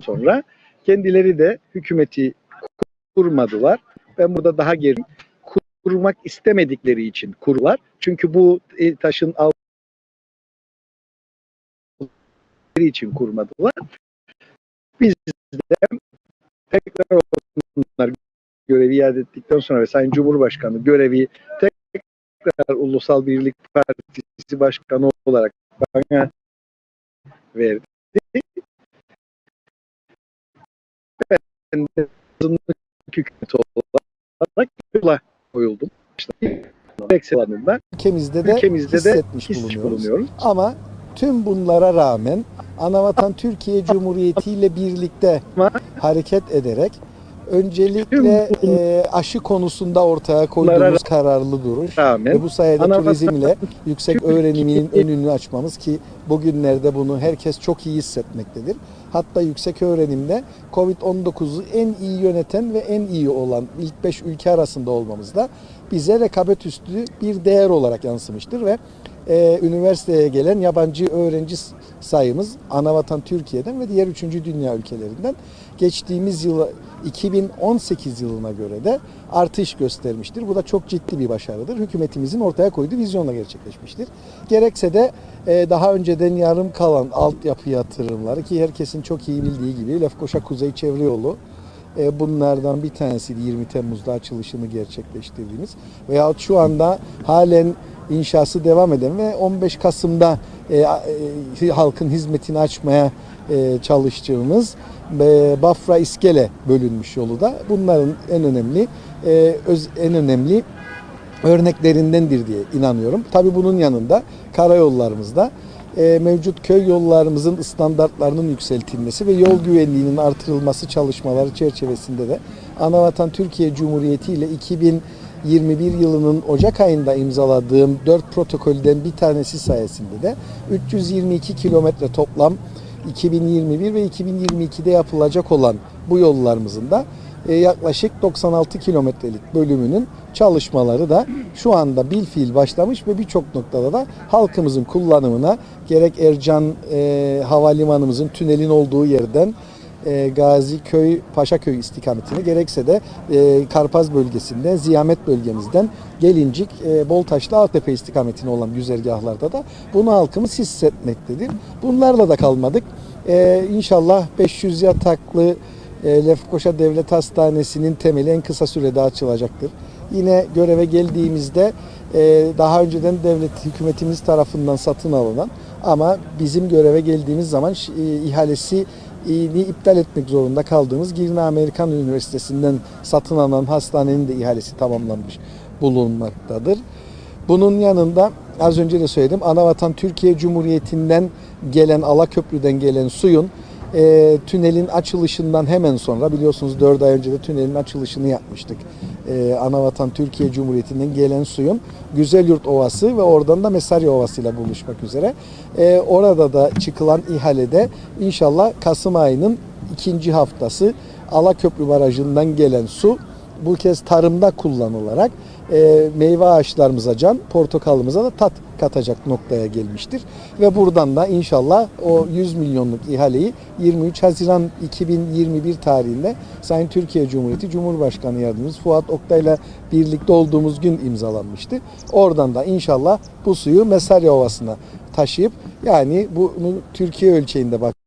sonra kendileri de hükümeti kurmadılar. Ben burada daha geri kurmak istemedikleri için kurlar. Çünkü bu e, taşın altı için kurmadılar. Biz de tekrar onlar görevi iade ettikten sonra ve Sayın Cumhurbaşkanı görevi tekrar Ulusal Birlik Partisi Başkanı olarak bana verdi. Azınlık hükümeti olarak koyuldum. İşte alanında ülkemizde de ülkemizde de hissetmiş hiç bulunuyoruz. bulunuyoruz. Ama tüm bunlara rağmen Anavatan Türkiye Cumhuriyeti ile birlikte hareket ederek öncelikle e, aşı konusunda ortaya koyduğumuz kararlı duruş Rağmen ve bu sayede Anavatan turizmle yüksek öğreniminin önünü açmamız ki bugünlerde bunu herkes çok iyi hissetmektedir. Hatta yüksek öğrenimde Covid-19'u en iyi yöneten ve en iyi olan ilk 5 ülke arasında olmamız da bize rekabet üstü bir değer olarak yansımıştır ve e, üniversiteye gelen yabancı öğrenci sayımız Anavatan Türkiye'den ve diğer 3. dünya ülkelerinden geçtiğimiz yıl 2018 yılına göre de artış göstermiştir. Bu da çok ciddi bir başarıdır. Hükümetimizin ortaya koyduğu vizyonla gerçekleşmiştir. Gerekse de e, daha önceden yarım kalan altyapı yatırımları ki herkesin çok iyi bildiği gibi Lefkoşa Kuzey Çevre Yolu e, bunlardan bir tanesiydi 20 Temmuz'da açılışını gerçekleştirdiğimiz veyahut şu anda halen inşası devam eden ve 15 Kasım'da e, e, halkın hizmetini açmaya e, çalıştığımız e, Bafra İskele bölünmüş yolu da bunların en önemli e, öz, en önemli örneklerindendir diye inanıyorum. Tabii bunun yanında karayollarımızda e, mevcut köy yollarımızın standartlarının yükseltilmesi ve yol güvenliğinin artırılması çalışmaları çerçevesinde de Anavatan Türkiye Cumhuriyeti ile 2021 yılının Ocak ayında imzaladığım 4 protokolden bir tanesi sayesinde de 322 kilometre toplam 2021 ve 2022'de yapılacak olan bu yollarımızın da e, yaklaşık 96 kilometrelik bölümünün çalışmaları da şu anda bilfiil başlamış ve birçok noktada da halkımızın kullanımına gerek Ercan e, Havalimanımızın tünelin olduğu yerden e, Gazi Köy, Paşaköy istikametine gerekse de e, Karpaz bölgesinden, Ziyamet bölgemizden Gelincik, e, Boltaşlı Altepe istikametine olan güzergahlarda da bunu halkımız hissetmektedir. Bunlarla da kalmadık. E, inşallah 500 yataklı e, Lefkoşa Devlet Hastanesi'nin temeli en kısa sürede açılacaktır. Yine göreve geldiğimizde e, daha önceden devlet hükümetimiz tarafından satın alınan ama bizim göreve geldiğimiz zaman e, ihalesi ni iptal etmek zorunda kaldığımız Girne Amerikan Üniversitesi'nden satın alınan hastanenin de ihalesi tamamlanmış bulunmaktadır. Bunun yanında az önce de söyledim Anavatan Türkiye Cumhuriyeti'nden gelen Alaköprü'den gelen suyun e, tünelin açılışından hemen sonra biliyorsunuz 4 ay önce de tünelin açılışını yapmıştık. E, Anavatan Türkiye Cumhuriyeti'nden gelen suyun Güzelyurt Ovası ve oradan da Mesarya Ovası ile buluşmak üzere. E, orada da çıkılan ihalede inşallah Kasım ayının ikinci haftası Alaköprü Barajı'ndan gelen su bu kez tarımda kullanılarak e, meyve ağaçlarımıza can, portakalımıza da tat katacak noktaya gelmiştir. Ve buradan da inşallah o 100 milyonluk ihaleyi 23 Haziran 2021 tarihinde Sayın Türkiye Cumhuriyeti Cumhurbaşkanı Yardımcımız Fuat Oktay'la birlikte olduğumuz gün imzalanmıştı. Oradan da inşallah bu suyu Mesarya Ovası'na taşıyıp yani bunu Türkiye ölçeğinde bak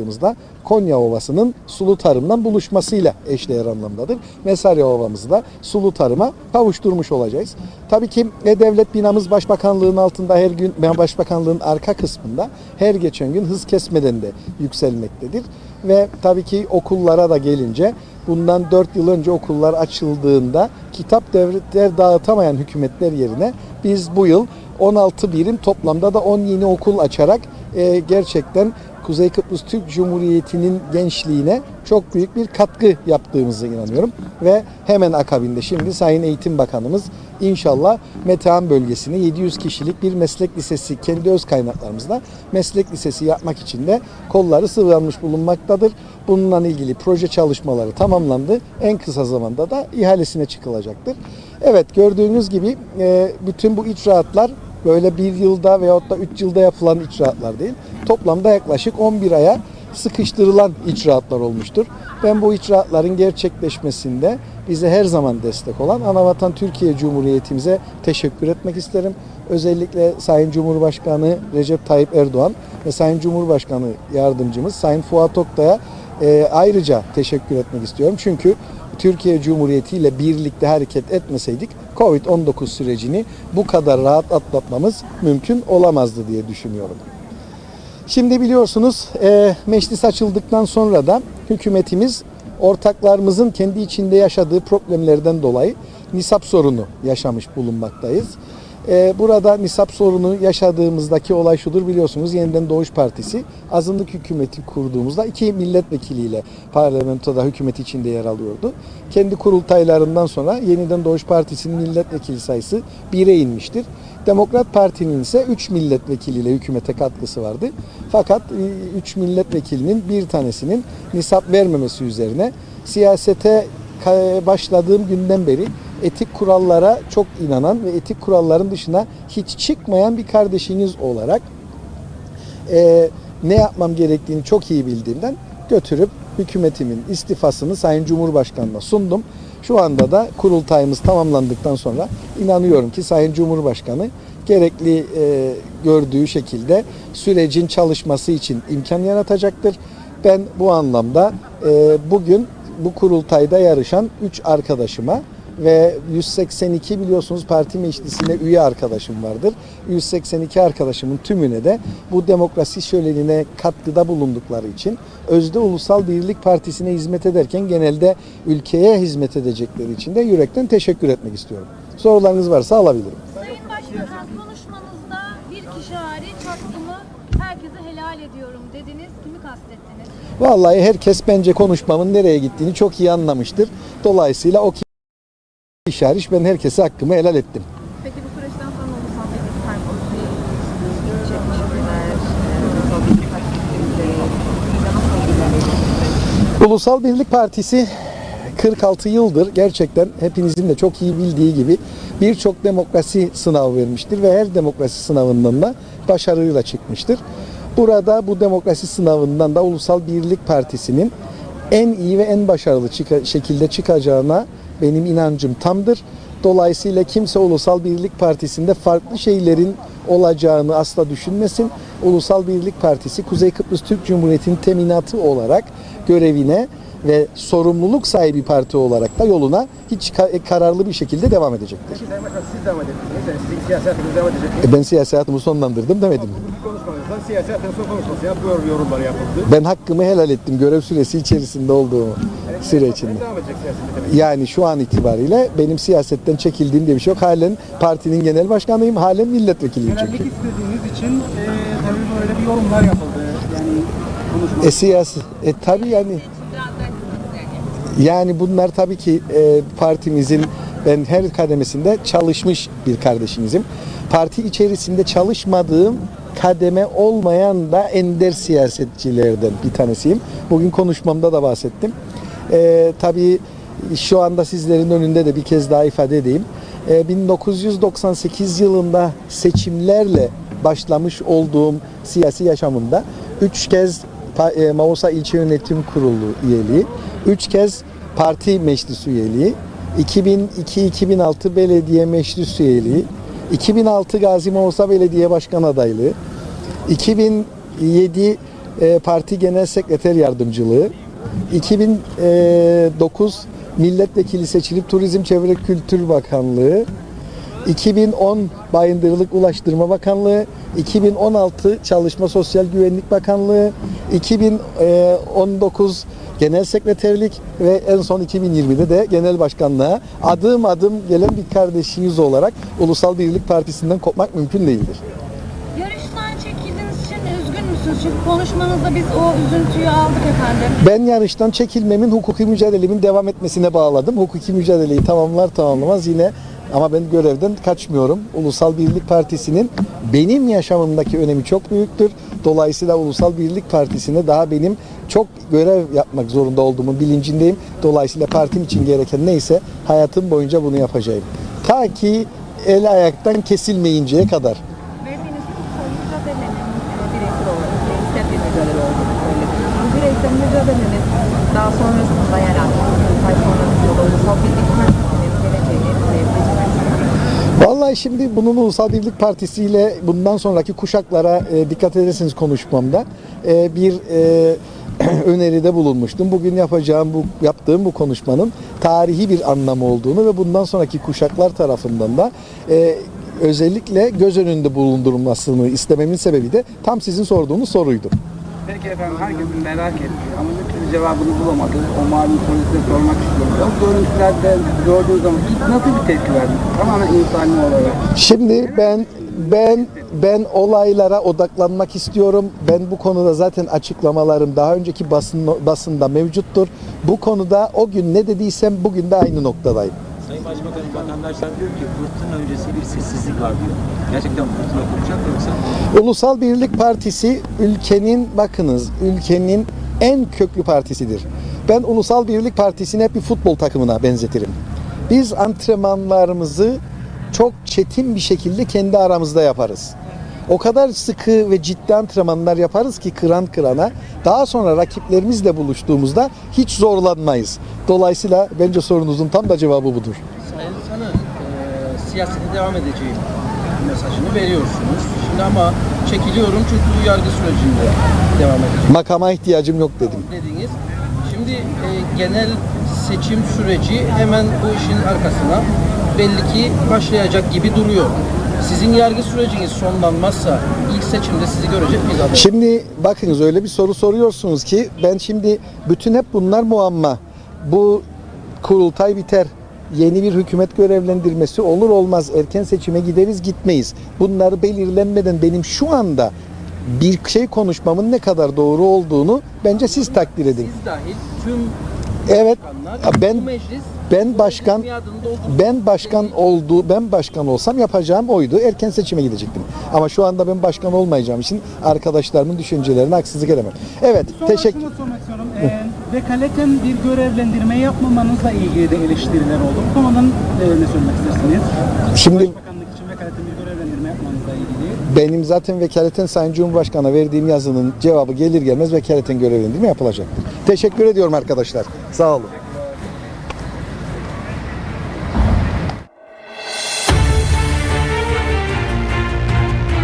baktığımızda Konya Ovası'nın sulu tarımdan buluşmasıyla eşdeğer anlamdadır. Mesarya Ovamızı da sulu tarıma kavuşturmuş olacağız. Tabii ki E-Devlet binamız Başbakanlığın altında her gün, ben Başbakanlığın arka kısmında her geçen gün hız kesmeden de yükselmektedir. Ve tabii ki okullara da gelince bundan 4 yıl önce okullar açıldığında kitap devletler dağıtamayan hükümetler yerine biz bu yıl 16 birim toplamda da 10 yeni okul açarak e, gerçekten Kuzey Kıbrıs Türk Cumhuriyeti'nin gençliğine çok büyük bir katkı yaptığımıza inanıyorum. Ve hemen akabinde şimdi Sayın Eğitim Bakanımız inşallah Metehan bölgesine 700 kişilik bir meslek lisesi kendi öz kaynaklarımızla meslek lisesi yapmak için de kolları sıvanmış bulunmaktadır. Bununla ilgili proje çalışmaları tamamlandı. En kısa zamanda da ihalesine çıkılacaktır. Evet gördüğünüz gibi e, bütün bu icraatlar böyle bir yılda veyahut da üç yılda yapılan icraatlar değil. Toplamda yaklaşık 11 aya sıkıştırılan icraatlar olmuştur. Ben bu icraatların gerçekleşmesinde bize her zaman destek olan Anavatan Türkiye Cumhuriyetimize teşekkür etmek isterim. Özellikle Sayın Cumhurbaşkanı Recep Tayyip Erdoğan ve Sayın Cumhurbaşkanı Yardımcımız Sayın Fuat Oktay'a e, ayrıca teşekkür etmek istiyorum. Çünkü Türkiye Cumhuriyeti ile birlikte hareket etmeseydik Covid-19 sürecini bu kadar rahat atlatmamız mümkün olamazdı diye düşünüyorum. Şimdi biliyorsunuz e, meclis açıldıktan sonra da hükümetimiz ortaklarımızın kendi içinde yaşadığı problemlerden dolayı nisap sorunu yaşamış bulunmaktayız. E, burada nisap sorunu yaşadığımızdaki olay şudur biliyorsunuz Yeniden Doğuş Partisi azınlık hükümeti kurduğumuzda iki milletvekiliyle parlamentoda hükümet içinde yer alıyordu. Kendi kurultaylarından sonra Yeniden Doğuş Partisi'nin milletvekili sayısı 1'e inmiştir. Demokrat Parti'nin ise 3 milletvekiliyle hükümete katkısı vardı. Fakat 3 milletvekilinin bir tanesinin nisap vermemesi üzerine siyasete başladığım günden beri etik kurallara çok inanan ve etik kuralların dışına hiç çıkmayan bir kardeşiniz olarak e, ne yapmam gerektiğini çok iyi bildiğimden götürüp hükümetimin istifasını Sayın Cumhurbaşkanı'na sundum. Şu anda da kurultayımız tamamlandıktan sonra inanıyorum ki Sayın Cumhurbaşkanı gerekli e, gördüğü şekilde sürecin çalışması için imkan yaratacaktır. Ben bu anlamda e, bugün bu kurultayda yarışan 3 arkadaşıma ve 182 biliyorsunuz parti meclisine üye arkadaşım vardır. 182 arkadaşımın tümüne de bu demokrasi şölenine katkıda bulundukları için Özde Ulusal Birlik Partisi'ne hizmet ederken genelde ülkeye hizmet edecekleri için de yürekten teşekkür etmek istiyorum. Sorularınız varsa alabilirim. Sayın Başbakan konuşmanızda bir kişi hariç hakkımı herkese helal ediyorum dediniz. Kimi kastettiniz? Vallahi herkes bence konuşmamın nereye gittiğini çok iyi anlamıştır. Dolayısıyla o hariç ben herkese hakkımı helal ettim. Peki bu süreçten sonra ulusal birlik partisi çekmişler, ulusal birlik partisi nasıl ilerleyecek? Ulusal Birlik Partisi 46 yıldır gerçekten hepinizin de çok iyi bildiği gibi birçok demokrasi sınavı vermiştir ve her demokrasi sınavından da başarıyla çıkmıştır. Burada bu demokrasi sınavından da Ulusal Birlik Partisi'nin en iyi ve en başarılı şekilde çıkacağına benim inancım tamdır. Dolayısıyla kimse Ulusal Birlik Partisi'nde farklı şeylerin olacağını asla düşünmesin. Ulusal Birlik Partisi Kuzey Kıbrıs Türk Cumhuriyeti'nin teminatı olarak görevine ve sorumluluk sahibi parti olarak da yoluna hiç e, kararlı bir şekilde devam edecektir. Siz devam. Yani sizin siyasi hayatınız devam edecek. E, Ben siyasi hayatımı sonlandırdım demedim. mi? Bugünkü konuşmanızda siyasi hayatın son konuşması yapıyor yorumlar yapıldı. Ben hakkımı helal ettim görev süresi içerisinde olduğum süre içinde. Devam edecek siyasete demek. Yani şu an itibariyle benim siyasetten çekildiğim diye bir şey yok. Halen partinin genel başkanıyım, halen milletvekiliyim çünkü. istediğiniz için e, tabii böyle bir yorumlar yapıldı. Yani konuşma. E siyasi, e tabii yani yani bunlar tabii ki e, partimizin ben her kademesinde çalışmış bir kardeşinizim. Parti içerisinde çalışmadığım kademe olmayan da ender siyasetçilerden bir tanesiyim. Bugün konuşmamda da bahsettim. E, tabii şu anda sizlerin önünde de bir kez daha ifade edeyim. E, 1998 yılında seçimlerle başlamış olduğum siyasi yaşamımda üç kez e, Mausa İlçe Yönetim Kurulu üyeliği, 3 kez parti meclis üyeliği, 2002-2006 belediye meclis üyeliği, 2006 Gazi Mausa Belediye Başkan adaylığı, 2007 e, parti genel sekreter yardımcılığı, 2009 milletvekili seçilip Turizm Çevre Kültür Bakanlığı, 2010 Bayındırlık Ulaştırma Bakanlığı, 2016 Çalışma Sosyal Güvenlik Bakanlığı, 2019 Genel Sekreterlik ve en son 2020'de de Genel Başkanlığa adım adım gelen bir kardeşiniz olarak Ulusal Birlik Partisi'nden kopmak mümkün değildir. Müsünüz? Çünkü konuşmanızda biz o üzüntüyü aldık efendim. Ben yarıştan çekilmemin hukuki mücadelemin devam etmesine bağladım. Hukuki mücadeleyi tamamlar tamamlamaz yine ama ben görevden kaçmıyorum. Ulusal Birlik Partisi'nin benim yaşamımdaki önemi çok büyüktür. Dolayısıyla Ulusal Birlik Partisi'ne daha benim çok görev yapmak zorunda olduğumun bilincindeyim. Dolayısıyla partim için gereken neyse hayatım boyunca bunu yapacağım. Ta ki el ayaktan kesilmeyinceye kadar. Verdiğiniz kutsal mücadelenin e, bireysel olarak bireysel bir mücadele olduğunu söylediniz. mücadeleniz daha sonrasında sonrasında da Ulusal Birlik Partisi'nin geleceğini izleyebilecek misiniz? Vallahi şimdi bunun Ulusal Birlik Partisi ile bundan sonraki kuşaklara e, dikkat ederseniz konuşmamda e, bir e, öneride bulunmuştum. Bugün yapacağım bu yaptığım bu konuşmanın tarihi bir anlamı olduğunu ve bundan sonraki kuşaklar tarafından da e, özellikle göz önünde bulundurulmasını istememin sebebi de tam sizin sorduğunuz soruydu. Peki efendim herkesin merak ettiği ama bir türlü cevabını bulamadı. O soruyu size sormak istiyorum. O görüntülerde gördüğünüz zaman ilk nasıl bir tepki verdiniz? Tamamen insani olarak. Şimdi ben ben ben olaylara odaklanmak istiyorum. Ben bu konuda zaten açıklamalarım daha önceki basın basında mevcuttur. Bu konuda o gün ne dediysem bugün de aynı noktadayım. Sayın Başbakanım vatandaşlar diyor ki fırtına öncesi bir sessizlik var diyor. Gerçekten fırtına kopacak yoksa Ulusal Birlik Partisi ülkenin bakınız ülkenin en köklü partisidir. Ben Ulusal Birlik Partisi'ni hep bir futbol takımına benzetirim. Biz antrenmanlarımızı çok çetin bir şekilde kendi aramızda yaparız. O kadar sıkı ve ciddi antrenmanlar yaparız ki kıran kırana. Daha sonra rakiplerimizle buluştuğumuzda hiç zorlanmayız. Dolayısıyla bence sorunuzun tam da cevabı budur. Sayın Sanı, e, siyasete devam edeceğim mesajını veriyorsunuz. Şimdi ama çekiliyorum çünkü bu yargı sürecinde devam edecek Makama ihtiyacım yok dedim. dediğiniz. Şimdi e, genel seçim süreci hemen bu işin arkasına belli ki başlayacak gibi duruyor. Sizin yargı süreciniz sonlanmazsa ilk seçimde sizi görecek miyiz adayı? Şimdi bakınız öyle bir soru soruyorsunuz ki ben şimdi bütün hep bunlar muamma. Bu kurultay biter. Yeni bir hükümet görevlendirmesi olur olmaz. Erken seçime gideriz gitmeyiz. Bunları belirlenmeden benim şu anda bir şey konuşmamın ne kadar doğru olduğunu bence siz takdir edin. Siz dahil tüm Evet ben ben başkan ben başkan oldu ben başkan olsam yapacağım oydu. Erken seçime gidecektim. Ama şu anda ben başkan olmayacağım için arkadaşlarımın düşüncelerine haksızlık edemem. Evet, Sonra teşekkür şunu sormak istiyorum. Ee, vekaleten bir görevlendirme yapmamanızla ilgili de eleştiriler oldu. Bu konudan e, ne söylemek istersiniz? Şimdi Başbakanlık için vekaleten bir görevlendirme yapmanızla ilgili. Benim zaten vekaleten Sayın Cumhurbaşkanı'na verdiğim yazının cevabı gelir gelmez vekaleten görevlendirme yapılacaktır. Teşekkür ediyorum arkadaşlar. Sağ olun.